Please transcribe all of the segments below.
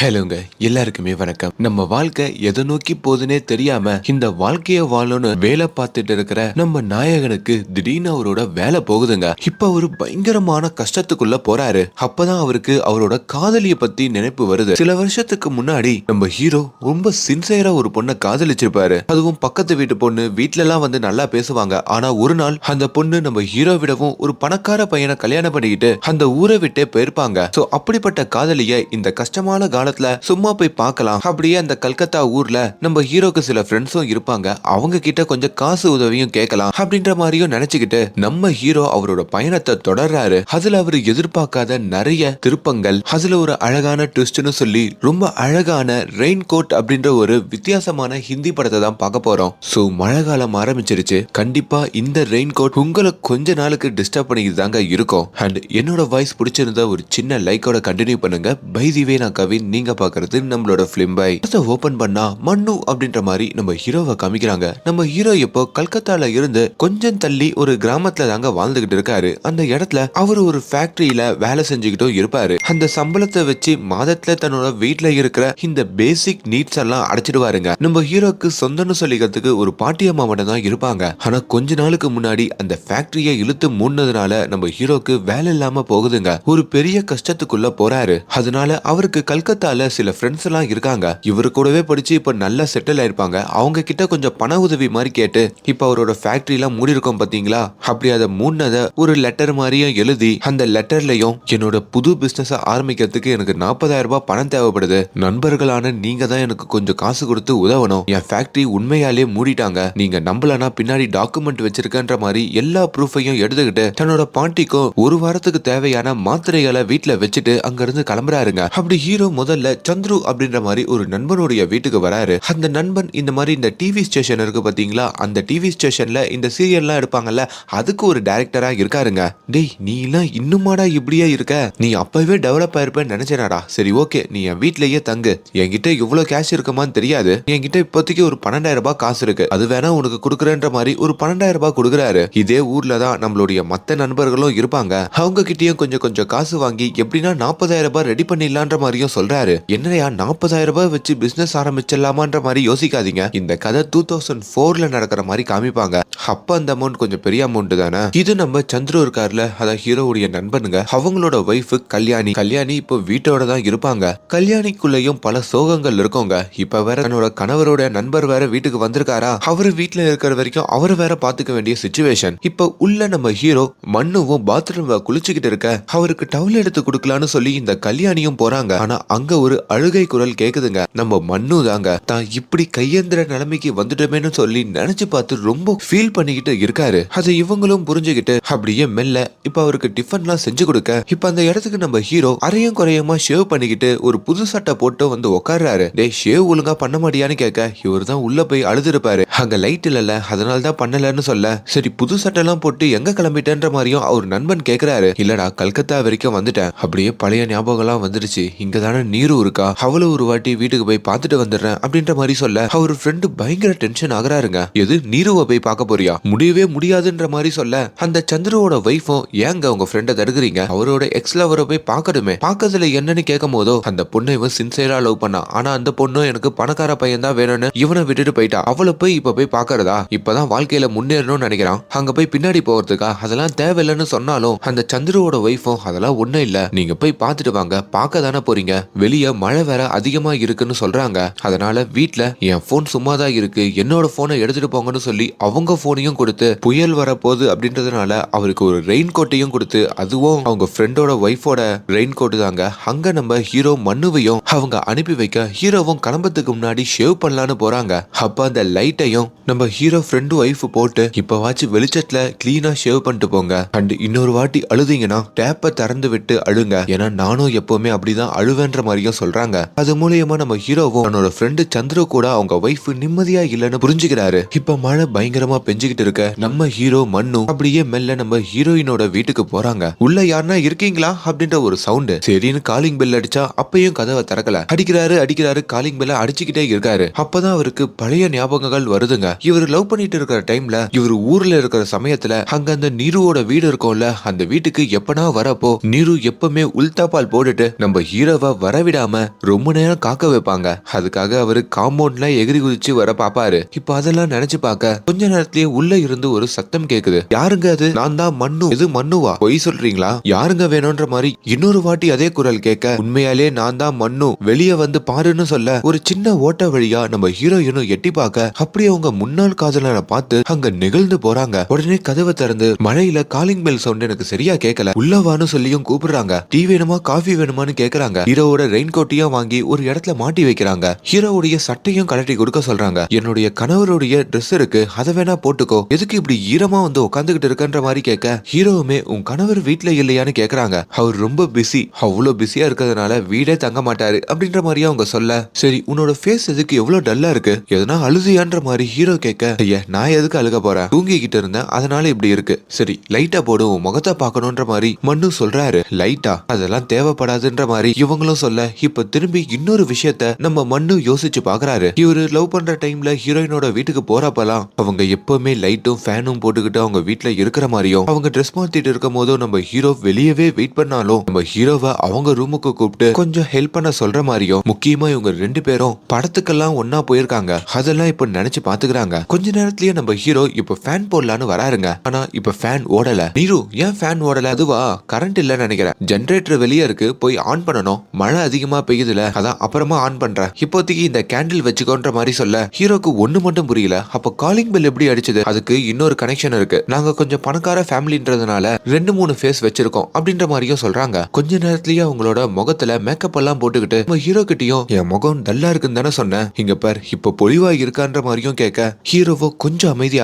ஹலோங்க எல்லாருக்குமே வணக்கம். நம்ம வாழ்க்கை எதை நோக்கி போகுதுன்னே தெரியாம இந்த வாழ்க்கைய வாழணும்னு வேலை பார்த்துட்டு இருக்கிற நம்ம நாயகனுக்கு திடீர்னு அவரோட வேலை போகுதுங்க. இப்ப அவரு பயங்கரமான கஷ்டத்துக்குள்ள போறாரு. அப்பதான் அவருக்கு அவரோட காதலிய பத்தி நினைப்பு வருது. சில வருஷத்துக்கு முன்னாடி நம்ம ஹீரோ ரொம்ப சின்சியரா ஒரு பொண்ணை காதலிச்சிருப்பாரு. அதுவும் பக்கத்து வீட்டு பொண்ணு வீட்ல எல்லாம் வந்து நல்லா பேசுவாங்க. ஆனா ஒரு நாள் அந்த பொண்ணு நம்ம ஹீரோ விடவும் ஒரு பணக்கார பையனை கல்யாணம் பண்ணிக்கிட்டு அந்த ஊரை விட்டே போயிருப்பாங்க. சோ அப்படிப்பட்ட காதலிய இந்த கஷ்டமான காலத்துல சும்மா போய் பார்க்கலாம் அப்படியே அந்த கல்கத்தா ஊர்ல நம்ம ஹீரோக்கு சில ஃப்ரெண்ட்ஸும் இருப்பாங்க. அவங்க கிட்ட கொஞ்சம் காசு உதவியும் கேட்கலாம் அப்படின்ற மாதிரியும் நினைச்சுக்கிட்டு நம்ம ஹீரோ அவரோட பயணத்தை தொடர்றாரு. அதுல அவர் எதிர்பார்க்காத நிறைய திருப்பங்கள் அதுல ஒரு அழகான ட்விஸ்ட்னு சொல்லி ரொம்ப அழகான ரெயின் கோட் அப்படின்ற ஒரு வித்தியாசமான ஹிந்தி படத்தை தான் பார்க்க போறோம். சோ மழை காலம் ஆரம்பிச்சிருச்சு. கண்டிப்பா இந்த ரெயின் கோட் உங்களை கொஞ்ச நாளுக்கு டிஸ்டர்ப் பண்ணிக்கிட்டு தாங்க இருக்கும். அண்ட் என்னோட வாய்ஸ் பிடிச்சிருந்தா ஒரு சின்ன லைக்கோட கண்டினியூ பண்ணுங்க. பைதிவே நான் கவின் நீங்க பாக்குறது நம்மளோட பிலிம் பை. ஓபன் பண்ணா மண்ணு அப்படின்ற மாதிரி நம்ம ஹீரோவை காமிக்கிறாங்க. நம்ம ஹீரோ இப்போ கல்கத்தால இருந்து கொஞ்சம் தள்ளி ஒரு கிராமத்துல தாங்க வாழ்ந்துகிட்டு இருக்காரு. அந்த இடத்துல அவர் ஒரு ஃபேக்டரியில வேலை செஞ்சுக்கிட்டும் இருப்பாரு. அந்த சம்பளத்தை வச்சு மாதத்துல தன்னோட வீட்டுல இருக்கிற இந்த பேசிக் நீட்ஸ் எல்லாம் அடைச்சிடுவாருங்க. நம்ம ஹீரோக்கு சொந்தம்னு சொல்லிக்கிறதுக்கு ஒரு பாட்டியம்மா மட்டும் தான் இருப்பாங்க. ஆனா கொஞ்ச நாளுக்கு முன்னாடி அந்த ஃபேக்டரியை இழுத்து மூடினதுனால நம்ம ஹீரோக்கு வேலை இல்லாம போகுதுங்க. ஒரு பெரிய கஷ்டத்துக்குள்ள போறாரு. அதனால அவருக்கு கல்கத்தா கொல்கத்தால சில ஃப்ரெண்ட்ஸ் எல்லாம் இருக்காங்க. இவர் கூடவே படிச்சு இப்ப நல்லா செட்டில் ஆயிருப்பாங்க. அவங்க கிட்ட கொஞ்சம் பண உதவி மாதிரி கேட்டு இப்ப அவரோட ஃபேக்டரி எல்லாம் மூடி இருக்கோம் பாத்தீங்களா? அப்படி அதை மூடினத ஒரு லெட்டர் மாதிரியும் எழுதி அந்த லெட்டர்லயும் என்னோட புது பிசினஸ் ஆரம்பிக்கிறதுக்கு எனக்கு நாற்பதாயிரம் ரூபாய் பணம் தேவைப்படுது. நண்பர்களான நீங்க தான் எனக்கு கொஞ்சம் காசு கொடுத்து உதவணும். என் ஃபேக்டரி உண்மையாலே மூடிட்டாங்க. நீங்க நம்பலனா பின்னாடி டாக்குமெண்ட் வச்சிருக்கன்ற மாதிரி எல்லா ப்ரூஃபையும் எடுத்துக்கிட்டு தன்னோட பாட்டிக்கும் ஒரு வாரத்துக்கு தேவையான மாத்திரைகளை வீட்டுல வச்சுட்டு அங்க இருந்து கிளம்புறாருங்க. அப்படி ஹீரோ முதல்ல சந்துரு அப்படின்ற மாதிரி ஒரு நண்பனுடைய வீட்டுக்கு வராரு. அந்த நண்பன் இந்த மாதிரி இந்த டிவி ஸ்டேஷன் இருக்கு பாத்தீங்களா? அந்த டிவி ஸ்டேஷன்ல இந்த சீரியல்லாம் எடுப்பாங்கல்ல அதுக்கு ஒரு டைரக்டரா இருக்காருங்க. டேய் நீ எல்லாம் இன்னுமாடா இப்படியே இருக்க? நீ அப்பவே டெவலப் ஆயிருப்பேன்னு நினைச்சேனாடா. சரி ஓகே நீ என் வீட்லயே தங்கு. என்கிட்ட இவ்வளவு கேஷ் இருக்குமான்னு தெரியாது. என்கிட்ட இப்போதைக்கு ஒரு பன்னெண்டாயிரம் ரூபாய் காசு இருக்கு. அது வேணா உனக்கு கொடுக்குறேன்ற மாதிரி ஒரு பன்னெண்டாயிரம் ரூபாய் கொடுக்குறாரு. இதே ஊர்ல தான் நம்மளுடைய மத்த நண்பர்களும் இருப்பாங்க. அவங்க கிட்டயும் கொஞ்சம் கொஞ்சம் காசு வாங்கி எப்படின்னா நாற்பதாயிரம் ரூபாய் ரெடி பண்ணிடலான்ற மாதிரியும் சொல்றாரு. என்னையா நாற்பதாயிரம் ரூபாய் வச்சு பிசினஸ் ஆரம்பிச்சிடலாமான்ற மாதிரி யோசிக்காதீங்க. இந்த கதை டூ தௌசண்ட் ஃபோர்ல நடக்கிற மாதிரி காமிப்பாங்க. அப்ப அந்த அமௌண்ட் கொஞ்சம் பெரிய அமௌண்ட் தானே? இது நம்ம சந்துரு இருக்காருல அதான் ஹீரோவுடைய நண்பனுங்க. அவங்களோட ஒய்ஃபு கல்யாணி. கல்யாணி இப்போ வீட்டோட தான் இருப்பாங்க. கல்யாணிக்குள்ளேயும் பல சோகங்கள் இருக்கோங்க. இப்ப வேற தன்னோட கணவரோட நண்பர் வேற வீட்டுக்கு வந்திருக்காரா? அவர் வீட்டுல இருக்கிற வரைக்கும் அவரு வேற பாத்துக்க வேண்டிய சுச்சுவேஷன் இப்ப உள்ள நம்ம ஹீரோ மண்ணுவும் பாத்ரூம் குளிச்சுக்கிட்டு இருக்க. அவருக்கு டவுல் எடுத்து கொடுக்கலான்னு சொல்லி இந்த கல்யாணியும் போறாங்க. ஆனா அங்க ஒரு அழுகை குரல் கேக்குதுங்க. நம்ம மண்ணு தாங்க. தான் இப்படி கையேந்திர நிலைமைக்கு வந்துட்டோமேன்னு சொல்லி நினைச்சு பார்த்து ரொம்ப ஃபீல் பண்ணிக்கிட்டு இருக்காரு. அதை இவங்களும் புரிஞ்சுக்கிட்டு அப்படியே மெல்ல இப்ப அவருக்கு டிஃபன்லாம் செஞ்சு கொடுக்க இப்ப அந்த இடத்துக்கு நம்ம ஹீரோ அரையும் குறையமா ஷேவ் பண்ணிக்கிட்டு ஒரு புது சட்டை போட்டு வந்து உட்கார்றாரு டே ஷேவ் ஒழுங்கா பண்ண மாட்டியான்னு கேட்க இவர் தான் உள்ள போய் அழுதுருப்பாரு. அங்க லைட் இல்லல அதனால தான் பண்ணலன்னு சொல்ல சரி புது சட்டைலாம் போட்டு எங்க கிளம்பிட்டேன்ற மாதிரியும் அவர் நண்பன் கேக்குறாரு. இல்லடா கல்கத்தா வரைக்கும் வந்துட்டேன். அப்படியே பழைய ஞாபகம்லாம் வந்துருச்சு. இங்க தானே நீரும் இருக்கா? அவளும் ஒரு வாட்டி வீட்டுக்கு போய் பார்த்துட்டு வந்துடுறேன் அப்படின்ற மாதிரி சொல்ல அவர் ஃப்ரெண்டு பயங்கர டென்ஷன் ஆகுறாருங்க. எது நீருவை போய் பார்க்க போறியா? முடியவே முடியாதுன்ற மாதிரி சொல்ல அந்த சந்திரவோட வைஃபும் ஏங்க உங்க ஃப்ரெண்டை தடுக்குறீங்க? அவரோட எக்ஸ் லவரை போய் பார்க்கணுமே பார்க்கறதுல என்னன்னு கேட்கும் போதோ அந்த பொண்ணை இவன் சின்சியரா லவ் பண்ணா. ஆனா அந்த பொண்ணும் எனக்கு பணக்கார பையன் தான் வேணும்னு இவனை விட்டுட்டு போயிட்டா. அவளை போய் இப்ப போய் பார்க்கறதா? இப்பதான் வாழ்க்கையில முன்னேறணும்னு நினைக்கிறான். அங்க போய் பின்னாடி போறதுக்கா? அதெல்லாம் தேவையில்லைன்னு சொன்னாலும் அந்த சந்திரவோட ஒய்ஃபும் அதெல்லாம் ஒண்ணும் இல்ல. நீங்க போய் பார்த்துட்டு வாங்க. பார்க்க தானே போறீங்க? வெளியே மழை வேற அதிகமா இருக்குன்னு சொல்றாங்க. அதனால வீட்ல என் போன் சும்மா தான் இருக்கு. என்னோட போனை எடுத்துட்டு போங்கன்னு சொல்லி அவங்க போனையும் கொடுத்து புயல் வரப்போகுது அப்படின்றதுனால அவருக்கு ஒரு ரெயின் கோட்டையும் கொடுத்து அதுவும் அவங்க ஃப்ரெண்டோட ஒய்ஃபோட ரெயின் கோட் தாங்க. அங்க நம்ம ஹீரோ மண்ணுவையும் அவங்க அனுப்பி வைக்க ஹீரோவும் கிளம்பத்துக்கு முன்னாடி ஷேவ் பண்ணலான்னு போறாங்க. அப்ப அந்த லைட்டையும் நம்ம ஹீரோ ஃப்ரெண்டு ஒய்ஃப் போட்டு இப்பவாச்சும் வெளிச்சத்துல கிளீனா ஷேவ் பண்ணிட்டு போங்க. அண்ட் இன்னொரு வாட்டி அழுதீங்கன்னா டேப்பை திறந்து விட்டு அழுங்க. ஏன்னா நானும் எப்பவுமே அப்படிதான் அழுவேன்ற மாதிரி மாதிரியும் சொல்றாங்க. அது மூலியமா நம்ம ஹீரோவும் தன்னோட ஃப்ரெண்டு சந்திரு கூட அவங்க ஒய்ஃப் நிம்மதியா இல்லைன்னு புரிஞ்சுக்கிறாரு. இப்ப மழை பயங்கரமா பெஞ்சுக்கிட்டு இருக்க. நம்ம ஹீரோ மண்ணு அப்படியே மெல்ல நம்ம ஹீரோயினோட வீட்டுக்கு போறாங்க. உள்ள யாருன்னா இருக்கீங்களா? அப்படின்ற ஒரு சவுண்டு சரின்னு காலிங் பெல் அடிச்சா அப்பயும் கதவை திறக்கல. அடிக்கிறாரு அடிக்கிறாரு காலிங் பெல்ல அடிச்சுக்கிட்டே இருக்காரு. அப்பதான் அவருக்கு பழைய ஞாபகங்கள் வருதுங்க. இவர் லவ் பண்ணிட்டு இருக்கிற டைம்ல இவர் ஊர்ல இருக்கிற சமயத்துல அங்க அந்த நீருவோட வீடு இருக்கும்ல அந்த வீட்டுக்கு எப்பனா வரப்போ நீரு எப்பவுமே உல்தாப்பால் போட்டுட்டு நம்ம ஹீரோவை வரவே விடாம ரொம்ப நேரம் காக்க வைப்பாங்க. அதுக்காக அவரு காம்பவுண்ட்ல எகிரி குதிச்சு வர பாப்பாரு. இப்ப அதெல்லாம் நினைச்சு பார்க்க கொஞ்ச நேரத்திலேயே உள்ள இருந்து ஒரு சத்தம் கேக்குது. யாருங்க அது? நான் தான் மண்ணு இது மண்ணுவா பொய் சொல்றீங்களா? யாருங்க வேணும்ன்ற மாதிரி இன்னொரு வாட்டி அதே குரல் கேட்க உண்மையாலே நான் தான் மண்ணு வெளியே வந்து பாருன்னு சொல்ல ஒரு சின்ன ஓட்ட வழியா நம்ம ஹீரோயினும் எட்டி பார்க்க அப்படியே அவங்க முன்னாள் காதலனை பார்த்து அங்க நிகழ்ந்து போறாங்க. உடனே கதவை திறந்து மழையில காலிங் பெல் சவுண்ட் எனக்கு சரியா கேட்கல உள்ளவான்னு சொல்லியும் கூப்பிடுறாங்க. டீ வேணுமா? காஃபி வேணுமான்னு கேக்குறாங்க. ஹீரோவோட ரெயின் கோட்டையும் வாங்கி ஒரு இடத்துல மாட்டி வைக்கிறாங்க. ஹீரோவுடைய சட்டையும் கழட்டி கொடுக்க சொல்றாங்க. என்னுடைய கணவருடைய ட்ரெஸ் இருக்கு அதை வேணா போட்டுக்கோ. எதுக்கு இப்படி ஈரமா வந்து உட்காந்துக்கிட்டு இருக்கன்ற மாதிரி கேட்க ஹீரோவுமே உன் கணவர் வீட்டுல இல்லையான்னு கேக்குறாங்க அவர் ரொம்ப பிஸி அவ்வளவு பிஸியா இருக்கிறதுனால வீடே தங்க மாட்டாரு அப்படின்ற மாதிரியே அவங்க சொல்ல. சரி உன்னோட ஃபேஸ் எதுக்கு எவ்வளவு டல்லா இருக்கு? எதனா அழுதியான்ற மாதிரி ஹீரோ கேட்க ஐயா நான் எதுக்கு அழுக போறேன்? தூங்கிக்கிட்டு இருந்தேன் அதனால இப்படி இருக்கு. சரி லைட்டா போடு உன் முகத்தை பார்க்கணுன்ற மாதிரி. மண்ணு சொல்றாரு லைட்டா அதெல்லாம் தேவைப்படாதுன்ற மாதிரி இவங்களும் சொல்ல இப்ப திரும்பி இன்னொரு விஷயத்த நம்ம மண்ணு யோசிச்சு பாக்குறாரு. இவரு லவ் பண்ற டைம்ல ஹீரோயினோட வீட்டுக்கு போறப்பலாம் அவங்க எப்பவுமே லைட்டும் ஃபேனும் போட்டுக்கிட்டு அவங்க வீட்டுல இருக்கிற மாதிரியும் அவங்க ட்ரெஸ் மாத்திட்டு இருக்கும் போதும் நம்ம ஹீரோ வெளியவே வெயிட் பண்ணாலும் நம்ம ஹீரோவை அவங்க ரூமுக்கு கூப்பிட்டு கொஞ்சம் ஹெல்ப் பண்ண சொல்ற மாதிரியும் முக்கியமா இவங்க ரெண்டு பேரும் படத்துக்கெல்லாம் ஒன்னா போயிருக்காங்க. அதெல்லாம் இப்ப நினைச்சு பாத்துக்கிறாங்க. கொஞ்ச நேரத்திலேயே நம்ம ஹீரோ இப்ப ஃபேன் போடலான்னு வராருங்க. ஆனா இப்ப ஃபேன் ஓடல. நீரு ஏன் ஃபேன் ஓடல? அதுவா கரண்ட் இல்லன்னு நினைக்கிறேன். ஜென்ரேட்டர் வெளியே இருக்கு போய் ஆன் பண்ணணும். மழை அதிகமா பெய்யுதுல. அதான் அப்புறமா ஆன் பண்றேன். இப்போதைக்கு இந்த கேண்டில் வச்சுக்கோன்ற மாதிரி சொல்ல ஹீரோக்கு ஒண்ணு மட்டும் புரியல. அப்ப காலிங் பெல் எப்படி அடிச்சது? அதுக்கு இன்னொரு கனெக்ஷன் இருக்கு. நாங்க கொஞ்சம் பணக்கார ஃபேமிலின்றதுனால ரெண்டு மூணு ஃபேஸ் வச்சிருக்கோம் அப்படின்ற மாதிரியும் சொல்றாங்க. கொஞ்ச நேரத்திலேயே அவங்களோட முகத்துல மேக்கப் எல்லாம் போட்டுக்கிட்டு நம்ம ஹீரோ கிட்டயும் என் முகம் டல்லா இருக்குன்னு தானே சொன்னேன். இங்க பார் இப்ப பொழிவா இருக்கான்ற மாதிரியும் கேட்க ஹீரோவோ கொஞ்சம் அமைதி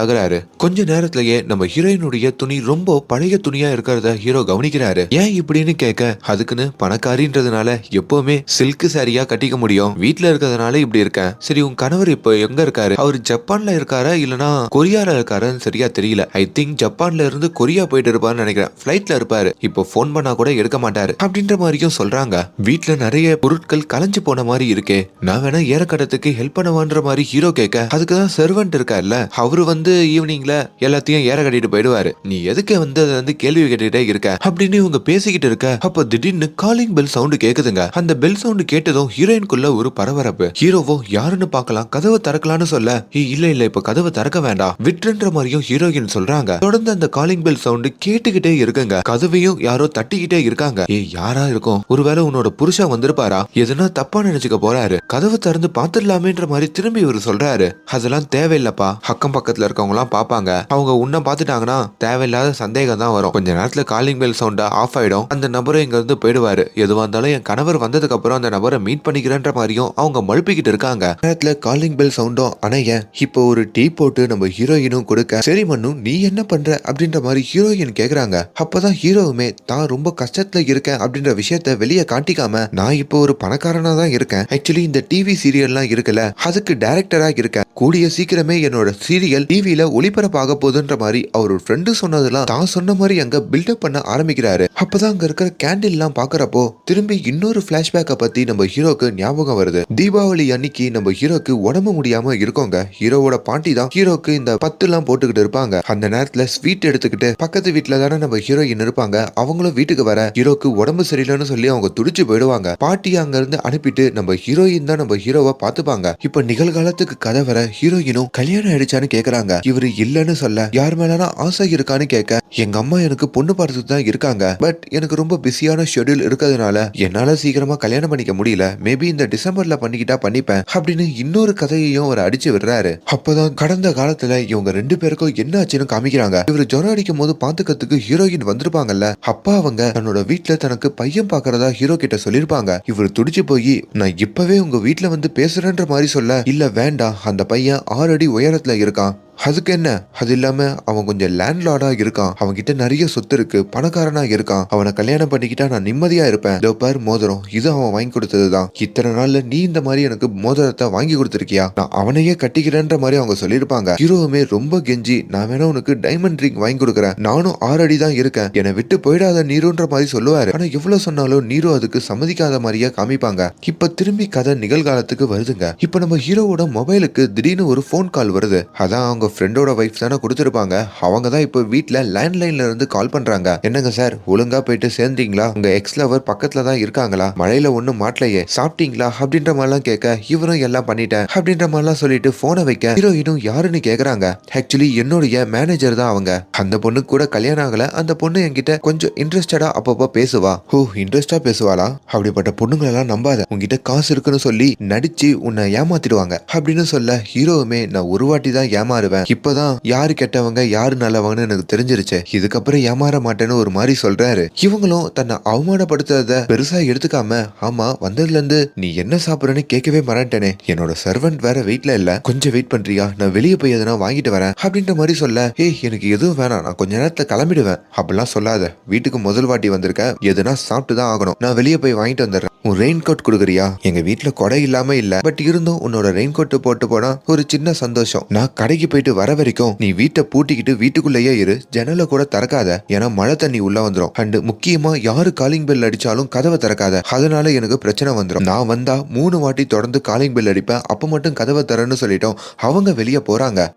கொஞ்ச நேரத்திலேயே நம்ம ஹீரோயினுடைய துணி ரொம்ப பழைய துணியா இருக்கிறத ஹீரோ கவனிக்கிறாரு. ஏன் இப்படின்னு கேட்க அதுக்குன்னு பணக்காரின்றதுனால எப்போ எப்பவுமே சில்க் சாரியா கட்டிக்க முடியும். வீட்டுல இருக்கிறதுனால இப்படி இருக்கேன். சரி உன் கணவர் இப்போ எங்க இருக்காரு? அவர் ஜப்பான்ல இருக்காரா? இல்லனா கொரியால இருக்காருன்னு சரியா தெரியல. ஐ திங்க் ஜப்பான்ல இருந்து கொரியா போயிட்டு இருப்பாருன்னு நினைக்கிறேன். ஃபிளைட்ல இருப்பாரு. இப்போ ஃபோன் பண்ணா கூட எடுக்க மாட்டாரு. அப்படின்ற மாதிரியும் சொல்றாங்க. வீட்டுல நிறைய பொருட்கள் கலைஞ்சு போன மாதிரி இருக்கே. நான் வேணா ஏறக்கடத்துக்கு ஹெல்ப் பண்ணவான்ற மாதிரி ஹீரோ கேட்க அதுக்கு தான் சர்வெண்ட் இருக்கார்ல. அவரு வந்து ஈவினிங்ல எல்லாத்தையும் ஏற கட்டிட்டு போயிடுவாரு. நீ எதுக்கு வந்து அதை வந்து கேள்வி கேட்டுட்டே இருக்க? அப்படின்னு இவங்க பேசிக்கிட்டு இருக்க. அப்ப திடீர்னு காலிங் பெல் சவுண்ட் கேக்குதுங்க. அந்த பெல் சவுண்ட் கேட்டதும் ஹீரோயின்குள்ள ஒரு பரபரப்பு. ஹீரோவோ யாருன்னு பார்க்கலாம் கதவை திறக்கலாம்னு சொல்ல. "ஏய், இல்ல இல்ல இப்ப கதவை திறக்க வேண்டாம். விட்டுன்ற மாதிரியும் ஹீரோயின் சொல்றாங்க. தொடர்ந்து அந்த காலிங் பெல் சவுண்ட் கேட்டுக்கிட்டே இருக்குங்க. கதவையும் யாரோ தட்டிக்கிட்டே இருக்காங்க. ஏய் யாரா இருக்கும்? ஒருவேளை உன்னோட புருஷன் வந்திருப்பாரா? எதுனா தப்பா நினைச்சுக்க போறாரு. கதவை திறந்து பாத்துடலாமேன்ற மாதிரி திரும்பி இவர் சொல்றாரு. அதெல்லாம் தேவையில்லப்பா. அக்கம் பக்கத்துல இருக்கவங்க எல்லாம் பாப்பாங்க அவங்க உன்ன பாத்துட்டாங்கன்னா தேவையில்லாத சந்தேகம் தான் வரும். கொஞ்ச நேரத்துல காலிங் பெல் சவுண்டா ஆஃப் ஆயிடும். அந்த நபரும் இங்க இருந்து போயிடுவாரு. எதுவா இருந்தாலும் என் கணவர் வந்து அப்புறம் அந்த நபரை மீட் பண்ணிக்கிறேன்ற மாதிரியும் அவங்க மழுப்பிக்கிட்டு இருக்காங்க. நேரத்துல காலிங் பெல் சவுண்டும் அணைய இப்போ ஒரு டீ போட்டு நம்ம ஹீரோயினும் கொடுக்க சரி மண்ணு நீ என்ன பண்ற? அப்படின்ற மாதிரி ஹீரோயின் கேக்குறாங்க. அப்பதான் ஹீரோவுமே தான் ரொம்ப கஷ்டத்துல இருக்கேன் அப்படின்ற விஷயத்த வெளியே காட்டிக்காம நான் இப்போ ஒரு பணக்காரனா தான் இருக்கேன். ஆக்சுவலி இந்த டிவி சீரியல்லாம் இருக்குல்ல அதுக்கு டைரக்டரா இருக்கேன். கூடிய சீக்கிரமே என்னோட சீரியல் டிவியில ஒளிபரப்பாக போகுதுன்ற மாதிரி அவர் ஃப்ரெண்டு சொன்னதெல்லாம் தான் சொன்ன மாதிரி அங்க பில்டப் பண்ண ஆரம்பிக்கிறாரு. அப்பதான் அங்க இருக்கிற கேண்டில் எல்லாம் பாக்குறப்போ திரும்பி இன்னொரு பிளாஷ்பேக்கை பத்தி நம்ம ஹீரோக்கு ஞாபகம் வருது. தீபாவளி அன்னைக்கு நம்ம ஹீரோக்கு உடம்பு முடியாம இருக்கோங்க. ஹீரோவோட பாட்டி தான் ஹீரோக்கு இந்த பத்து எல்லாம் போட்டுக்கிட்டு இருப்பாங்க. அந்த நேரத்துல ஸ்வீட் எடுத்துக்கிட்டு பக்கத்து வீட்டுல தானே நம்ம ஹீரோயின் இருப்பாங்க. அவங்களும் வீட்டுக்கு வர ஹீரோக்கு உடம்பு சரியில்லைன்னு சொல்லி அவங்க துடிச்சு போயிடுவாங்க. பாட்டி அங்க இருந்து அனுப்பிட்டு நம்ம ஹீரோயின் தான் நம்ம ஹீரோவை பாத்துப்பாங்க இப்ப நிகழ்காலத்துக்கு கதை வர ஹீரோயினும் கல்யாணம் ஆயிடுச்சான்னு கேக்குறாங்க. இவரு இல்லன்னு சொல்ல யார் மேலனா ஆசை இருக்கான்னு கேட்க எங்க அம்மா எனக்கு பொண்ணு பார்த்துட்டு தான் இருக்காங்க. பட் எனக்கு ரொம்ப பிஸியான ஷெட்யூல் இருக்கிறதுனால என்னால சீக்கிரமா கல்யாணம் பண்ணிக்க முடியல. மேபி இந்த டிசம்பர்ல பண்ணிக்கிட்டா பண்ணிப்பேன் அப்படின்னு இன்னொரு கதையையும் அவர் அடிச்சு விடுறாரு. அப்பதான் கடந்த காலத்துல இவங்க ரெண்டு பேருக்கும் என்ன ஆச்சுன்னு காமிக்கிறாங்க. இவர் ஜொரம் அடிக்கும் போது பாத்துக்கிறதுக்கு ஹீரோயின் வந்திருப்பாங்கல்ல. அப்பா அவங்க தன்னோட வீட்டுல தனக்கு பையன் பாக்குறதா ஹீரோ கிட்ட சொல்லிருப்பாங்க இவர் துடிச்சு போய் நான் இப்பவே உங்க வீட்டுல வந்து பேசுறேன்ற மாதிரி சொல்ல. இல்ல வேண்டாம். அந்த பையன் ஆறு அடி உயரத்துல இருக்கான். அதுக்கு என்ன? அது இல்லாம அவன் கொஞ்சம் லேண்ட்லார்டா இருக்கான். அவன்கிட்ட நிறைய சொத்து இருக்கு. பணக்காரனா இருக்கான். அவனை கல்யாணம் பண்ணிக்கிட்டா நான் நிம்மதியா இருப்பேன். இதோ பாரு மோதிரம். இது அவன் வாங்கி கொடுத்ததுதான். இத்தனை நாள்ல நீ இந்த மாதிரி எனக்கு மோதிரத்தை வாங்கி கொடுத்துருக்கியா? நான் அவனையே கட்டிக்கிறேன்ற மாதிரி அவங்க சொல்லியிருப்பாங்க. ஹீரோவுமே ரொம்ப கெஞ்சி நான் வேணா உனக்கு டைமண்ட் ரிங் வாங்கி கொடுக்குறேன். நானும் ஆறு அடி தான் இருக்கேன். என்னை விட்டு போயிடாத நீருன்ற மாதிரி சொல்லுவாரு. ஆனா எவ்வளவு சொன்னாலும் நீரு அதுக்கு சம்மதிக்காத மாதிரியே காமிப்பாங்க. இப்ப திரும்பி கதை நிகழ்காலத்துக்கு வருதுங்க. இப்ப நம்ம ஹீரோவோட மொபைலுக்கு திடீர்னு ஒரு ஃபோன் கால் வருது. அதான் அவங்க உங்கள் ஃப்ரெண்டோட ஒய்ஃப் தானே கொடுத்துருப்பாங்க. அவங்க தான் இப்போ வீட்டில் லேண்ட்லைன்ல இருந்து கால் பண்றாங்க. என்னங்க சார் ஒழுங்கா போயிட்டு சேர்ந்தீங்களா? உங்க எக்ஸ் லவர் பக்கத்துல தான் இருக்காங்களா? மழையில ஒண்ணும் மாட்டலையே. சாப்பிட்டீங்களா? அப்படின்ற மாதிரிலாம் கேட்க இவரும் எல்லாம் பண்ணிட்டேன். அப்படின்ற மாதிரிலாம் சொல்லிட்டு ஃபோனை வைக்க ஹீரோயினும் யாருன்னு கேட்குறாங்க ஆக்சுவலி என்னுடைய மேனேஜர் தான் அவங்க. அந்த பொண்ணு கூட கல்யாணம் ஆகல. அந்த பொண்ணு என்கிட்ட கொஞ்சம் இன்ட்ரெஸ்டடா அப்பப்போ பேசுவா. ஹோ இன்ட்ரெஸ்டா பேசுவாளா? அப்படிப்பட்ட பொண்ணுங்களெல்லாம் நம்பாத. உங்ககிட்ட காசு இருக்குன்னு சொல்லி நடிச்சு உன்னை ஏமாத்திடுவாங்க. அப்படின்னு சொல்ல ஹீரோவுமே நான் ஒரு வாட்டி தான் ஏமாறுவேன். இப்பதான் யாரு கெட்டவங்க யாரு நல்லவங்கன்னு எனக்கு தெரிஞ்சிருச்சு. இதுக்கப்புறம் ஏமாற மாட்டேன்னு ஒரு மாதிரி சொல்றாரு. இவங்களும் தன்னை அவமானப்படுத்துறத பெருசா எடுத்துக்காம ஆமா வந்ததுல இருந்து நீ என்ன சாப்பிடுறன்னு கேட்கவே மறந்துட்டேனே என்னோட சர்வெண்ட் வேற வெயிட்ல இல்ல. கொஞ்சம் வெயிட் பண்றியா? நான் வெளியே போய் எதனா வாங்கிட்டு வரேன். அப்படின்ற மாதிரி சொல்ல ஏய் எனக்கு எதுவும் வேணாம். நான் கொஞ்ச நேரத்துல கிளம்பிடுவேன். அப்படிலாம் சொல்லாத. வீட்டுக்கு முதல் வாட்டி வந்திருக்க எதுனா சாப்பிட்டு தான் ஆகணும். நான் வெளியே போய் வாங்கிட்டு வந்துடுறேன். உன் ரெயின் கோட் கொடுக்குறியா? எங்க வீட்டுல கொடை இல்லாம இல்ல. பட் இருந்தும் உன்னோட ரெயின் கோட் போட்டு போனா ஒரு சின்ன சந்தோஷம். நான் கடைக்கு போயிட்டு வர வரைக்கும் நீ வீட்டை பூட்டிக்கிட்டு வீட்டுக்குள்ளேயே இரு. ஜன்னலை கூட திறக்காத. ஏன்னா மழை தண்ணி உள்ள வந்துடும் அண்ட் முக்கியமா யாரு காலிங் பெல் அடிச்சாலும் கதவை திறக்காத. அதனால எனக்கு பிரச்சனை வந்துடும் நான் வந்தா மூணு வாட்டி தொடர்ந்து காலிங் பெல் அடிப்பேன். அப்ப மட்டும் கதவை திறன்னு சொல்லிட்டோம். அவங்க வெளியே போறாங்க.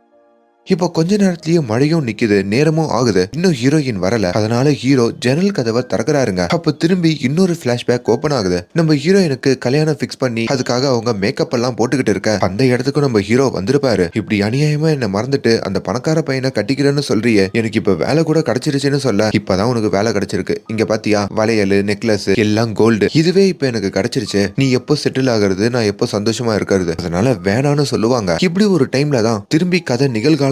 இப்போ கொஞ்ச நேரத்திலேயே மழையும் நிக்குது நேரமும் ஆகுது. இன்னும் ஹீரோயின் வரல. அதனால ஹீரோ ஜன்னல் கதவை திறக்கிறாருங்க. அப்ப திரும்பி இன்னொரு பிளாஷ்பேக் ஓபன் ஆகுது. நம்ம ஹீரோயினுக்கு கல்யாணம் ஃபிக்ஸ் பண்ணி அதுக்காக அவங்க மேக்கப் எல்லாம் போட்டுக்கிட்டு இருக்க. அந்த இடத்துக்கு நம்ம ஹீரோ வந்திருப்பாரு. இப்படி அநியாயமா என்ன மறந்துட்டு அந்த பணக்கார பையனை கட்டிக்கிறேன்னு சொல்றியே. எனக்கு இப்ப வேலை கூட கிடைச்சிருச்சுன்னு சொல்ல. இப்பதான் உனக்கு வேலை கிடைச்சிருக்கு. இங்க பாத்தியா? வளையல் நெக்லஸ் எல்லாம் கோல்டு இதுவே இப்ப எனக்கு கிடைச்சிருச்சு. நீ எப்போ செட்டில் ஆகுறது? நான் எப்போ சந்தோஷமா இருக்கிறது? அதனால வேணான்னு சொல்லுவாங்க. இப்படி ஒரு டைம்ல தான் திரும்பி கதை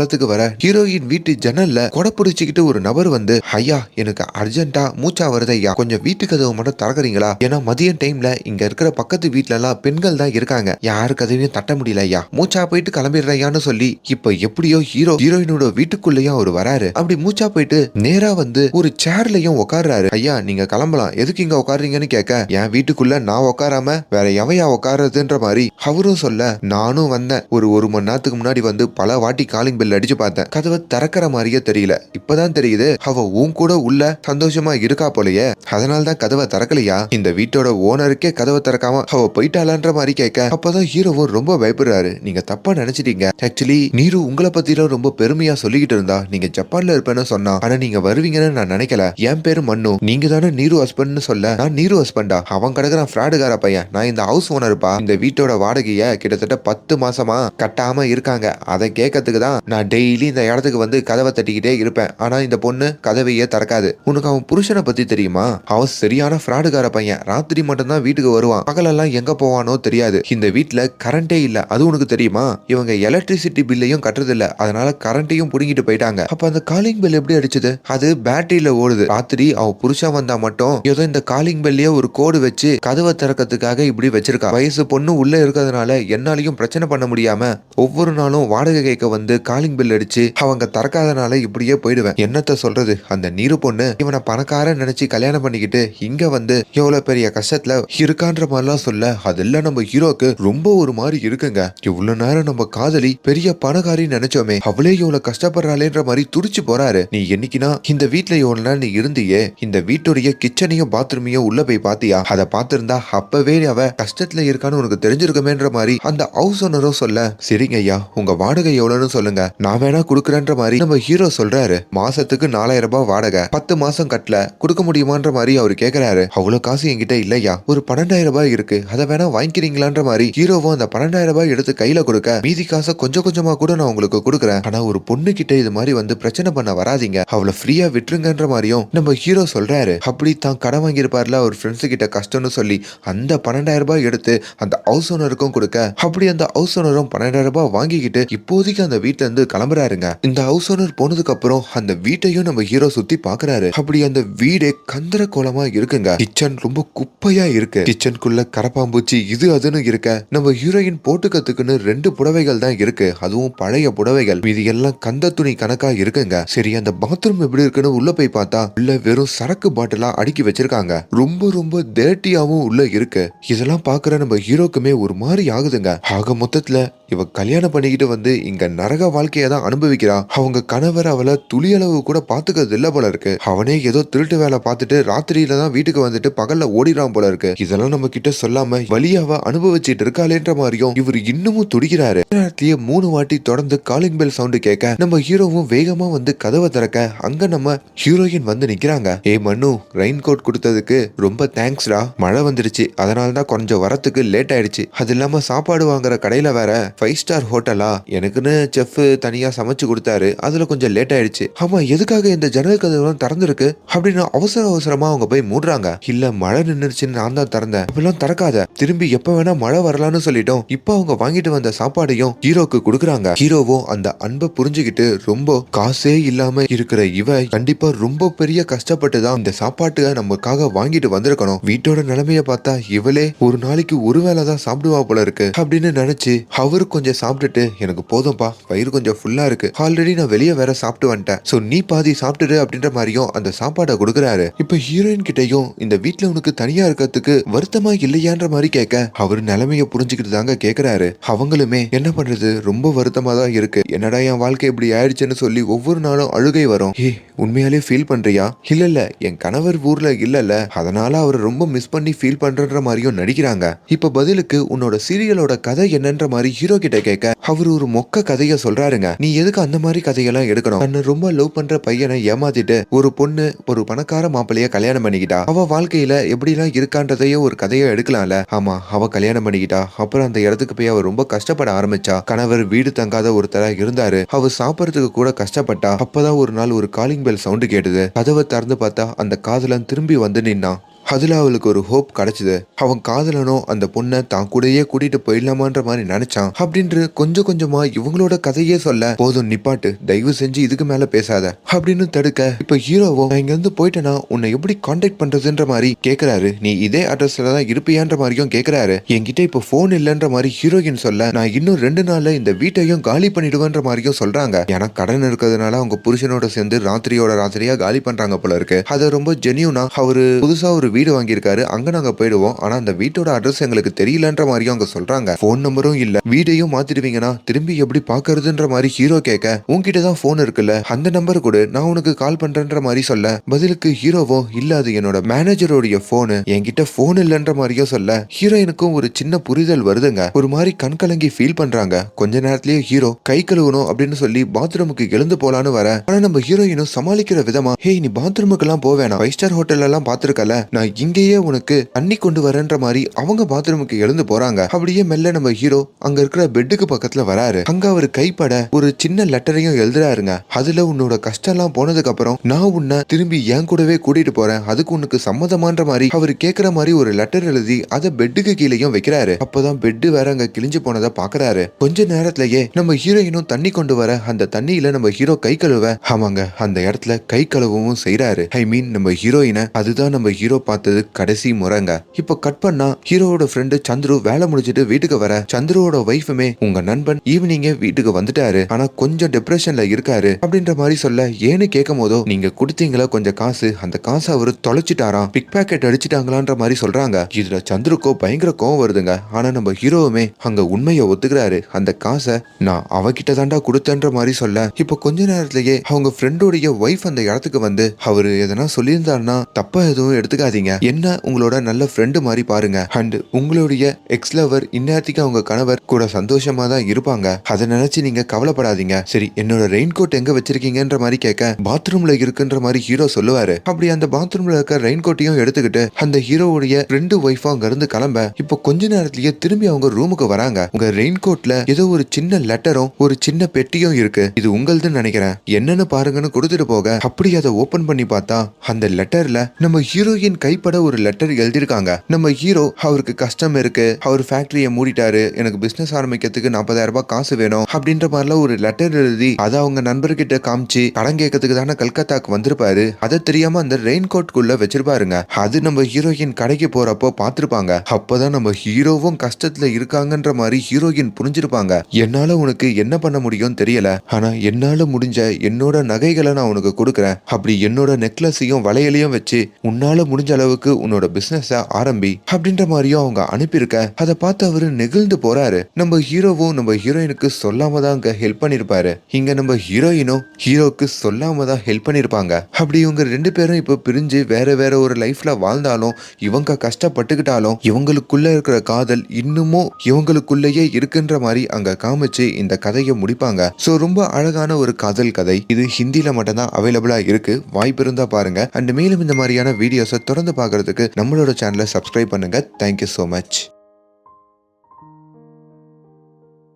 காலத்துக்கு வர ஹீரோயின் வீட்டு ஜன்னல்ல கொடை பிடிச்சிக்கிட்டு ஒரு நபர் வந்து ஐயா எனக்கு அர்ஜென்ட்டா மூச்சா வருது ஐயா. கொஞ்சம் வீட்டு கதவு மட்டும் திறக்கறீங்களா? ஏன்னா மதியம் டைம்ல இங்க இருக்கிற பக்கத்து வீட்ல எல்லாம் பெண்கள் தான் இருக்காங்க. யாரு கதவையும் தட்ட முடியல ஐயா. மூச்சா போயிட்டு கிளம்பிடுறையான்னு சொல்லி இப்ப எப்படியோ ஹீரோ ஹீரோயினோட வீட்டுக்குள்ளேயும் அவர் வராரு. அப்படி மூச்சா போயிட்டு நேரா வந்து ஒரு சேர்லயும் உட்காடுறாரு ஐயா நீங்க கிளம்பலாம். எதுக்கு இங்க உட்காடுறீங்கன்னு கேட்க என் வீட்டுக்குள்ள நான் உட்காராம வேற எவையா உட்காருறதுன்ற மாதிரி அவரும் சொல்ல நானும் வந்தேன். ஒரு ஒரு மணி நேரத்துக்கு முன்னாடி வந்து பல வாட்டி காலிங் பெல் அடிச்சு பார்த்தேன். கதவை திறக்கிற மாதிரியே தெரியல. இப்பதான் தெரியுது அவ உன் கூட உள்ள சந்தோஷமா இருக்கா போலயே. அதனால்தான் கதவை திறக்கலையா? இந்த வீட்டோட ஓனருக்கே கதவை திறக்காம அவ போயிட்டாளான்ற மாதிரி கேட்க அப்பதான் ஹீரோவும் ரொம்ப பயப்படுறாரு. நீங்க தப்பா நினைச்சிட்டீங்க. ஆக்சுவலி நீரு உங்களை பத்திலாம் ரொம்ப பெருமையா சொல்லிக்கிட்டு இருந்தா. நீங்க ஜப்பான்ல இருப்பேன்னு சொன்னா. ஆனா நீங்க வருவீங்கன்னு நான் நினைக்கல. என் பேரு மண்ணு நீங்க தானே நீரு ஹஸ்பண்ட்னு சொல்ல. நான் நீரு ஹஸ்பண்டா அவன் கிடக்குறான் ஃப்ராடுகார பையன். நான் இந்த ஹவுஸ் ஓனர்ப்பா இந்த வீட்டோட வாடகைய கிட்டத்தட்ட பத்து மாசமா கட்டாம இருக்காங்க. அதை கேட்கறதுக்கு தான் நான் டெய்லி இந்த இடத்துக்கு வந்து கதவை தட்டிக்கிட்டே இருப்பேன். ஆனா இந்த பொண்ணு கதவையே திறக்காது. உனக்கு அவன் புருஷனை பத்தி தெரியுமா? அவன் சரியான ஃப்ராடுகார பையன். ராத்திரி மட்டும்தான் வீட்டுக்கு வருவான். பகலெல்லாம் எங்க போவானோ தெரியாது. இந்த வீட்டில் கரண்டே இல்ல. அது உனக்கு தெரியுமா? இவங்க எலக்ட்ரிசிட்டி பில்லையும் கட்டுறது இல்ல அதனால கரண்ட்டையும் புடுங்கிட்டு போயிட்டாங்க. அப்ப அந்த காலிங் பெல் எப்படி அடிச்சது? அது பேட்டரியில ஓடுது. ராத்திரி அவன் புருஷன் வந்தா மட்டும் ஏதோ இந்த காலிங் பெல்லையே ஒரு கோடு வச்சு கதவை திறக்கிறதுக்காக இப்படி வச்சிருக்கா. வயசு பொண்ணு உள்ள இருக்கிறதுனால என்னாலையும் பிரச்சனை பண்ண முடியாம ஒவ்வொரு நாளும் வாடகை கேட்க வந்து காலிங் பெல் அடிச்சு அவங்க திறக்காதனால இப்படியே போயிடுவேன். என்னத்த சொல்றது? அந்த நீரு பொண்ணு இவனை பணக்காரன் நினைச்சு கல்யாணம் பண்ணிக்கிட்டு இங்க வந்து எவ்வளவு பெரிய கஷ்டத்துல இருக்கான்ற மாதிரிலாம் சொல்ல அதெல்லாம் நம்ம ஹீரோக்கு ரொம்ப ஒரு மாதிரி இருக்குங்க. இவ்வளவு நேரம் நம்ம காதலி பெரிய பணக்காரி நினைச்சோமே அவளே இவ்வளவு கஷ்டப்படுறாளேன்ற மாதிரி துடிச்சு போறாரு. நீ என்னைக்குனா இந்த வீட்ல எவ்வளவு நேரம் நீ இருந்தியே இந்த வீட்டுடைய கிச்சனையும் பாத்ரூமையும் உள்ள போய் பாத்தியா? அதை பார்த்திருந்தா அப்பவே அவ கஷ்டத்துல இருக்கான்னு உனக்கு தெரிஞ்சிருக்குமேன்ற மாதிரி அந்த ஹவுஸ் ஓனரும் சொல்ல சரிங்க ஐயா உங்க வாடகை எவ்வளவுன்னு சொல்லுங்க. நான் வேணா கொடுக்குறேன்ற மாதிரி நம்ம ஹீரோ சொல்றாரு. மாசத்துக்கு நாலாயிரம் ரூபாய் வாடகை. பத்து மாசம் கட்டல. கொடுக்க முடியுமான்ற மாதிரி அவர் கேக்குறாரு. அவ்வளவு காசு என்கிட்ட இல்லையா? ஒரு பன்னெண்டாயிரம் ரூபாய் இருக்கு. அதை வேணா வாங்கிக்கிறீங்களான்ற மாதிரி ஹீரோவும் அந்த பன்னெண்டாயிரம் ரூபாய் எடுத்து கையில கொடுக்க மீதி காசை கொஞ்சம் கொஞ்சமா கூட நான் உங்களுக்கு கொடுக்குறேன். ஆனா ஒரு பொண்ணு கிட்ட இது மாதிரி வந்து பிரச்சனை பண்ண வராதீங்க. அவளை ஃப்ரீயா விட்டுருங்கன்ற மாதிரியும் நம்ம ஹீரோ சொல்றாரு. அப்படி தான் கடன் வாங்கியிருப்பார்ல அவர் ஃப்ரெண்ட்ஸ் கிட்ட கஷ்டம்னு சொல்லி அந்த பன்னெண்டாயிரம் ரூபாய் எடுத்து அந்த ஹவுஸ் ஓனருக்கும் கொடுக்க. அப்படி அந்த ஹவுஸ் ஓனரும் பன்னெண்டாயிரம் ரூபாய் வாங்கிக்கிட்டு இப்போதைக்கு அந்த வீட்டுல இருந்து கிளம்புறாருங்க. இந்த ஹவுஸ் ஓனர் போனதுக்கு அப்புறம் அந்த வீட்டையும் நம்ம ஹீரோ சுத்தி பாக்குறாரு. அப்படி அந்த வீடே கந்தர கோலமா இருக்குங்க. கிச்சன் ரொம்ப குப்பையா இருக்கு. கிச்சனுக்குள்ள கரப்பாம்பூச்சி இது அதுன்னு இருக்க. நம்ம ஹீரோயின் போட்டுக்கத்துக்குன்னு ரெண்டு புடவைகள் தான் இருக்கு. அதுவும் பழைய புடவைகள். இது எல்லாம் கந்த துணி கணக்கா இருக்குங்க. சரி அந்த பாத்ரூம் எப்படி இருக்குன்னு உள்ள போய் பார்த்தா உள்ள வெறும் சரக்கு பாட்டிலா அடுக்கி வச்சிருக்காங்க. ரொம்ப ரொம்ப தேர்ட்டியாவும் உள்ள இருக்கு. இதெல்லாம் பாக்குற நம்ம ஹீரோக்குமே ஒரு மாதிரி ஆகுதுங்க. ஆக மொத்தத்துல இவ கல்யாணம் பண்ணிக்கிட்டு வந்து இங்க நரக வாழ்க்கை வாழ்க்கையை தான் அனுபவிக்கிறா அவங்க கணவர் அவளை துளியளவு கூட பாத்துக்கிறது இல்ல போல இருக்கு. அவனே ஏதோ திருட்டு வேலை பார்த்துட்டு ராத்திரியில தான் வீட்டுக்கு வந்துட்டு பகல்ல ஓடிறான் போல இருக்கு. இதெல்லாம் நம்ம கிட்ட சொல்லாம வழியாவ அனுபவிச்சிட்டு இருக்காளேன்ற மாதிரியும் இவர் இன்னமும் துடிக்கிறாரு. நேரத்திலேயே மூணு வாட்டி தொடர்ந்து காலிங் பெல் சவுண்டு கேட்க நம்ம ஹீரோவும் வேகமா வந்து கதவை திறக்க அங்க நம்ம ஹீரோயின் வந்து நிக்கிறாங்க. ஏ மனு ரெயின் கோட் கொடுத்ததுக்கு ரொம்ப தேங்க்ஸ்டா மழை வந்துருச்சு அதனால தான் கொஞ்சம் வரத்துக்கு லேட் ஆயிடுச்சு. அது இல்லாம சாப்பாடு வாங்குற கடையில வேற ஃபைவ் ஸ்டார் ஹோட்டலா எனக்குன்னு செஃப் தனியா சமைச்சு கொடுத்தாரு. அதுல கொஞ்சம் லேட் ஆயிடுச்சு. ஆமா எதுக்காக இந்த ஜன்னல் கதவுலாம் திறந்துருக்கு? அப்படின்னு அவசர அவசரமா அவங்க போய் மூடுறாங்க. இல்ல மழை நின்றுச்சுன்னு நான் தான் திறந்தேன். இப்பெல்லாம் திறக்காத. திரும்பி எப்ப வேணா மழை வரலாம்னு சொல்லிட்டோம். இப்போ அவங்க வாங்கிட்டு வந்த சாப்பாடையும் ஹீரோக்கு கொடுக்குறாங்க. ஹீரோவும் அந்த அன்பை புரிஞ்சுக்கிட்டு ரொம்ப காசே இல்லாம இருக்கிற இவ கண்டிப்பா ரொம்ப பெரிய கஷ்டப்பட்டு தான் இந்த சாப்பாட்டுக நமக்காக வாங்கிட்டு வந்திருக்கணும். வீட்டோட நிலைமைய பார்த்தா இவளே ஒரு நாளைக்கு ஒரு வேளை தான் சாப்பிடுவா போல இருக்கு. அப்படின்னு நினைச்சு அவரு கொஞ்சம் சாப்பிட்டுட்டு எனக்கு போதும்பா வயிறு கொஞ்சம் ஃபுல்லா இருக்கு. ஆல்ரெடி நான் வெளியே வேற சாப்பிட்டு வந்துட்டேன். சோ நீ பாதி சாப்பிட்டுடு அப்படின்ற மாதிரியும் அந்த சாப்பாடை கொடுக்குறாரு. இப்ப ஹீரோயின் கிட்டயும் இந்த வீட்ல உனக்கு தனியா இருக்கிறதுக்கு வருத்தமா இல்லையான்ற மாதிரி கேட்க அவர் நிலைமைய புரிஞ்சுக்கிட்டு தாங்க கேக்குறாரு. அவங்களுமே என்ன பண்றது? ரொம்ப வருத்தமா தான் இருக்கு. என்னடா என் வாழ்க்கை இப்படி ஆயிடுச்சுன்னு சொல்லி ஒவ்வொரு நாளும் அழுகை வரும். ஏ உண்மையாலே ஃபீல் பண்றியா? இல்ல இல்ல. என் கணவர் ஊர்ல இல்லல்ல. அதனால அவரை ரொம்ப மிஸ் பண்ணி ஃபீல் பண்றன்ற மாதிரியும் நடிக்கிறாங்க. இப்ப பதிலுக்கு உன்னோட சீரியலோட கதை என்னன்ற மாதிரி ஹீரோ கிட்ட கேட்க அவர் ஒரு மொக்க கதைய சொல்றாருங்க. நீ எதுக்கு அந்த மாதிரி கதையெல்லாம் எடுக்கணும்? தன்னை ரொம்ப லவ் பண்ற பையனை ஏமாத்திட்டு ஒரு பொண்ணு ஒரு பணக்கார மாப்பிள்ளைய கல்யாணம் பண்ணிக்கிட்டா? அவ வாழ்க்கையில எப்படிலாம் இருக்கான்றதையே ஒரு கதையை எடுக்கலாம்ல? ஆமா அவ கல்யாணம் பண்ணிக்கிட்டா. அப்புறம் அந்த இடத்துக்கு போய் அவ ரொம்ப கஷ்டப்பட ஆரம்பிச்சா. கணவர் வீடு தங்காத ஒருத்தரா இருந்தாரு. அவ சாப்பிடறதுக்கு கூட கஷ்டப்பட்டா. அப்பதான் ஒரு நாள் ஒரு காலிங் பெல் சவுண்டு கேட்டது. கதவை திறந்து பார்த்தா அந்த காதலன் திரும்பி வந்து நின்னான். அதில் அவளுக்கு ஒரு ஹோப் கிடைச்சது. அவன் காதலனும் அந்த பொண்ணை தான் கூடயே கூட்டிட்டு போயிடலாமான்ற மாதிரி நினைச்சான். அப்படின்று கொஞ்சம் கொஞ்சமா இவங்களோட கதையே சொல்ல போதும் நிப்பாட்டு. தயவு செஞ்சு இதுக்கு மேல பேசாத. அப்படின்னு தடுக்க இப்ப ஹீரோவும் இங்க இருந்து போயிட்டேனா? உன்னை எப்படி காண்டாக்ட் பண்றதுன்ற மாதிரி கேக்குறாரு. நீ இதே அட்ரஸ்ல தான் இருப்பியான்ற மாதிரியும் கேக்குறாரு. என்கிட்ட இப்ப போன் இல்லைன்ற மாதிரி ஹீரோயின் சொல்ல நான் இன்னும் ரெண்டு நாள்ல இந்த வீட்டையும் காலி பண்ணிடுவேன்ற மாதிரியும் சொல்றாங்க. ஏன்னா கடன் இருக்கிறதுனால அவங்க புருஷனோட சேர்ந்து ராத்திரியோட ராத்திரியா காலி பண்றாங்க போல இருக்கு. அதை ரொம்ப ஜெனியூனா அவரு புதுசா ஒரு வீடு வாங்கியிருக்காரு அங்க நாங்க போயிடுவோம். ஆனா அந்த வீட்டோட அட்ரஸ் எங்களுக்கு தெரியலன்ற மாதிரியும் அவங்க சொல்றாங்க. போன் நம்பரும் இல்ல. வீடையும் மாத்திடுவீங்கன்னா திரும்பி எப்படி பாக்குறதுன்ற மாதிரி ஹீரோ கேட்க உங்ககிட்ட தான் போன் இருக்குல்ல? அந்த நம்பர் கொடு. நான் உனக்கு கால் பண்றேன்ற மாதிரி சொல்ல. பதிலுக்கு ஹீரோவோ? இல்ல அது என்னோட மேனேஜரோடைய போனு என்கிட்ட போன் இல்லைன்ற மாதிரியும் சொல்ல. ஹீரோயினுக்கும் ஒரு சின்ன புரிதல் வருதுங்க. ஒரு மாதிரி கண் கலங்கி ஃபீல் பண்றாங்க. கொஞ்ச நேரத்திலேயே ஹீரோ கை கழுவணும் அப்படின்னு சொல்லி பாத்ரூமுக்கு எழுந்து போலான்னு வர. ஆனா நம்ம ஹீரோயினும் சமாளிக்கிற விதமா ஹேய் நீ பாத்ரூமுக்கு எல்லாம் போவேணா ஃபைவ் ஸ்டார் ஹோட்டல் எல்லாம் பாத்துருக்கல நான் இங்கேயே உனக்கு தண்ணி கொண்டு வரேன்ற மாதிரி அவங்க பாத்ரூமுக்கு எழுந்து போறாங்க. அப்படியே மெல்ல நம்ம ஹீரோ அங்க இருக்கிற பெட்டுக்கு பக்கத்துல வராரு. அங்க அவர் கைப்பட ஒரு சின்ன லெட்டரையும் எழுதுறாருங்க. அதுல உன்னோட கஷ்டம் எல்லாம் போனதுக்கு அப்புறம் நான் உன்னை திரும்பி என் கூடவே கூட்டிட்டு போறேன். அதுக்கு உனக்கு சம்மதமான்ற மாதிரி அவர் கேக்குற மாதிரி ஒரு லெட்டர் எழுதி அதை பெட்டுக்கு கீழேயும் வைக்கிறாரு. அப்பதான் பெட்டு வேற அங்க கிழிஞ்சு போனதை பாக்குறாரு. கொஞ்ச நேரத்திலேயே நம்ம ஹீரோயினும் தண்ணி கொண்டு வர அந்த தண்ணியில நம்ம ஹீரோ கை கழுவ ஆமாங்க அந்த இடத்துல கை கழுவவும் செய்யறாரு ஐ மீன் நம்ம ஹீரோயினை அதுதான் நம்ம ஹீரோ பார்த்தது கடைசி முறைங்க. இப்போ கட் பண்ணா ஹீரோவோட ஃப்ரெண்டு சந்துரு வேலை முடிச்சிட்டு வீட்டுக்கு வர. சந்துருவோட ஒய்ஃபுமே உங்க நண்பன் ஈவினிங்கே வீட்டுக்கு வந்துட்டாரு. ஆனா கொஞ்சம் டிப்ரெஷன்ல இருக்காரு. அப்படின்ற மாதிரி சொல்ல ஏன்னு கேட்கும் போதோ நீங்க கொடுத்தீங்களா கொஞ்சம் காசு? அந்த காசை அவரு தொலைச்சிட்டாராம். பிக் பேக்கெட் அடிச்சிட்டாங்களான்ற மாதிரி சொல்றாங்க. இதுல சந்துருக்கோ பயங்கர கோவம் வருதுங்க. ஆனா நம்ம ஹீரோவுமே அங்க உண்மையை ஒத்துக்கிறாரு. அந்த காசை நான் அவகிட்ட தாண்டா கொடுத்தன்ற மாதிரி சொல்ல இப்போ கொஞ்ச நேரத்திலேயே அவங்க ஃப்ரெண்டோடைய ஒய்ஃப் அந்த இடத்துக்கு வந்து அவரு எதனா சொல்லியிருந்தாருன்னா தப்பா எதுவும் எடுத்துக்காதீங்க. என்ன உங்களோட நல்ல ஃப்ரெண்டு மாதிரி பாருங்க. அண்ட் உங்களுடைய எக்ஸ் லவர் இந்நேரத்துக்கு அவங்க கணவர் கூட சந்தோஷமா தான் இருப்பாங்க. அதை நினைச்சு நீங்க கவலைப்படாதீங்க. சரி என்னோட ரெயின் கோட் எங்க வச்சிருக்கீங்கன்ற மாதிரி கேட்க பாத்ரூம்ல இருக்குன்ற மாதிரி ஹீரோ சொல்லுவாரு. அப்படி அந்த பாத்ரூம்ல இருக்க ரெயின் கோட்டையும் எடுத்துக்கிட்டு அந்த ஹீரோவுடைய ரெண்டு ஒய்ஃபும் அங்க இருந்து கிளம்ப இப்போ கொஞ்ச நேரத்திலேயே திரும்பி அவங்க ரூமுக்கு வராங்க. உங்க ரெயின் கோட்ல ஏதோ ஒரு சின்ன லெட்டரும் ஒரு சின்ன பெட்டியும் இருக்கு. இது உங்களதுன்னு நினைக்கிறேன். என்னன்னு பாருங்கன்னு கொடுத்துட்டு போக அப்படி அதை ஓபன் பண்ணி பார்த்தா அந்த லெட்டர்ல நம்ம ஹீரோயின் கை வெளிப்பட ஒரு லெட்டர் எழுதியிருக்காங்க. நம்ம ஹீரோ அவருக்கு கஷ்டம் இருக்கு. அவர் ஃபேக்டரியை மூடிட்டாரு. எனக்கு பிசினஸ் ஆரம்பிக்கிறதுக்கு நாற்பதாயிரம் ரூபாய் காசு வேணும் அப்படின்ற மாதிரிலாம் ஒரு லெட்டர் எழுதி அதை அவங்க நண்பர்கிட்ட காமிச்சு கடன் கேட்கறதுக்கு தானே கல்கத்தாக்கு வந்திருப்பாரு. அதை தெரியாம அந்த ரெயின் கோட்குள்ள வச்சிருப்பாருங்க. அது நம்ம ஹீரோயின் கடைக்கு போறப்போ பார்த்திருப்பாங்க. அப்பதான் நம்ம ஹீரோவும் கஷ்டத்துல இருக்காங்கன்ற மாதிரி ஹீரோயின் புரிஞ்சிருப்பாங்க. என்னால உனக்கு என்ன பண்ண முடியும்னு தெரியல. ஆனா என்னால முடிஞ்ச என்னோட நகைகளை நான் உனக்கு கொடுக்குறேன். அப்படி என்னோட நெக்லஸையும் வளையலையும் வச்சு உன்னால முடிஞ்ச அளவுக்கு உன்னோட பிசினஸ ஆரம்பி அப்படின்ற மாதிரியும் அவங்க அனுப்பியிருக்க. அதை பார்த்து அவரு நெகிழ்ந்து போறாரு. நம்ம ஹீரோவும் நம்ம ஹீரோயினுக்கு சொல்லாம தான் அங்க ஹெல்ப் பண்ணிருப்பாரு இங்க நம்ம ஹீரோயினும் ஹீரோக்கு சொல்லாம தான் ஹெல்ப் பண்ணிருப்பாங்க அப்படி இவங்க ரெண்டு பேரும் இப்போ பிரிஞ்சு வேற வேற ஒரு லைஃப்ல வாழ்ந்தாலும் இவங்க கஷ்டப்பட்டுக்கிட்டாலும் இவங்களுக்குள்ள இருக்கிற காதல் இன்னமும் இவங்களுக்குள்ளேயே இருக்குன்ற மாதிரி அங்க காமிச்சு இந்த கதையை முடிப்பாங்க. ஸோ ரொம்ப அழகான ஒரு காதல் கதை. இது ஹிந்தியில மட்டும்தான் அவைலபிளா இருக்கு. வாய்ப்பு இருந்தா பாருங்க. அண்ட் மேலும் இந்த மாதிரியான வீடியோஸை தொடர்ந்து பார்க்கறதுக்கு நம்மளோட சேனலை சப்ஸ்கிரைப் பண்ணுங்க. Thank you so much